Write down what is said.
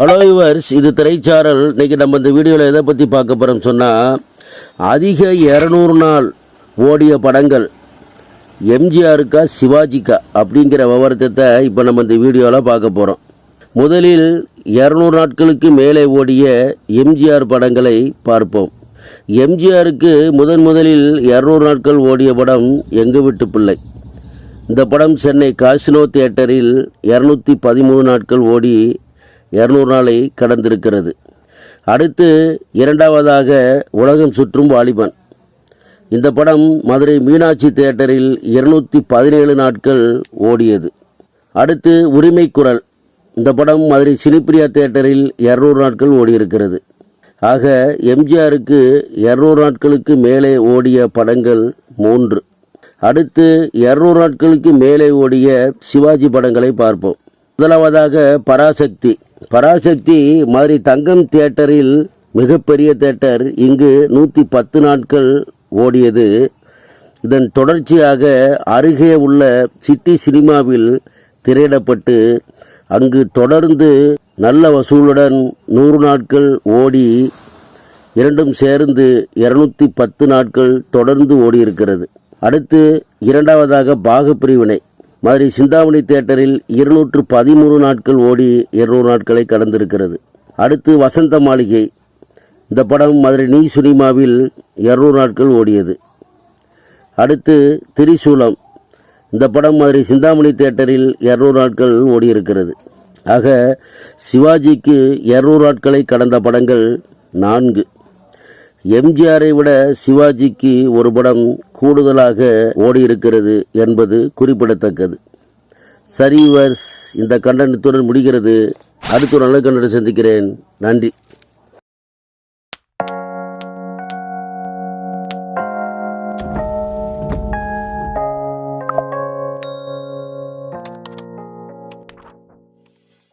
Hello yours இது திரைச்சாரல். இன்றைக்கி நம்ம இந்த வீடியோவில் எதை பற்றி பார்க்க போகிறோம் சொன்னால் அதிக இரநூறு நாள் ஓடிய படங்கள் எம்ஜிஆருக்கா சிவாஜிக்கா அப்படிங்கிற விவரத்தை இப்போ நம்ம இந்த வீடியோவில் பார்க்க போகிறோம் முதலில் இரநூறு நாட்களுக்கு மேலே ஓடிய எம்ஜிஆர் படங்களை பார்ப்போம். எம்ஜிஆருக்கு முதன் முதலில் இரநூறு நாட்கள் ஓடிய படம் எங்கு வீட்டு பிள்ளை. இந்த படம் சென்னை காசினோ தியேட்டரில் இரநூத்தி பதிமூணு நாட்கள் ஓடி இரநூறு நாளை கடந்திருக்கிறது. அடுத்து இரண்டாவதாக உலகம் சுற்றும் வாலிபன். இந்த படம் மதுரை மீனாட்சி தியேட்டரில் இருநூற்றி பதினேழு நாட்கள் ஓடியது. அடுத்து உரிமை குரல். இந்த படம் மதுரை சினிப்பிரியா தியேட்டரில் இரநூறு நாட்கள் ஓடியிருக்கிறது. ஆக எம்ஜிஆருக்கு இரநூறு நாட்களுக்கு மேலே ஓடிய படங்கள் மூன்று. அடுத்து இரநூறு நாட்களுக்கு மேலே ஓடிய சிவாஜி படங்களை பார்ப்போம். முதலாவதாக பராசக்தி. பராசக்தி மாதிரி தங்கம் தியேட்டரில் மிகப்பெரிய தியேட்டர் இங்கு நூற்றி பத்து நாட்கள் ஓடியது. இதன் தொடர்ச்சியாக அருகே உள்ள சிட்டி சினிமாவில் திரையிடப்பட்டு அங்கு தொடர்ந்து நல்ல வசூலுடன் நூறு நாட்கள் ஓடி இரண்டும் சேர்ந்து இருநூத்தி பத்து நாட்கள் தொடர்ந்து ஓடியிருக்கிறது. அடுத்து இரண்டாவதாக பாகப்பிரிவினை. மதுரை சிந்தாமணி தியேட்டரில் இருநூற்று பதிமூணு நாட்கள் ஓடி இருநூறு நாட்களை கடந்திருக்கிறது. அடுத்து வசந்த மாளிகை. இந்த படம் மதுரை நீ சினிமாவில் இருநூறு நாட்கள் ஓடியது. அடுத்து திரிசூலம். இந்த படம் மதுரை சிந்தாமணி தியேட்டரில் இரநூறு நாட்கள் ஓடியிருக்கிறது. ஆக சிவாஜிக்கு இரநூறு நாட்களை கடந்த படங்கள் நான்கு. எம்ஜிஆரை விட சிவாஜிக்கு ஒரு படம் கூடுதலாக ஓடியிருக்கிறது என்பது குறிப்பிடத்தக்கது. சரிவர்ஸ் இந்த கண்டனத்துடன் முடிகிறது. அடுத்த ஒரு நல்ல கண்டனம் சந்திக்கிறேன். நன்றி.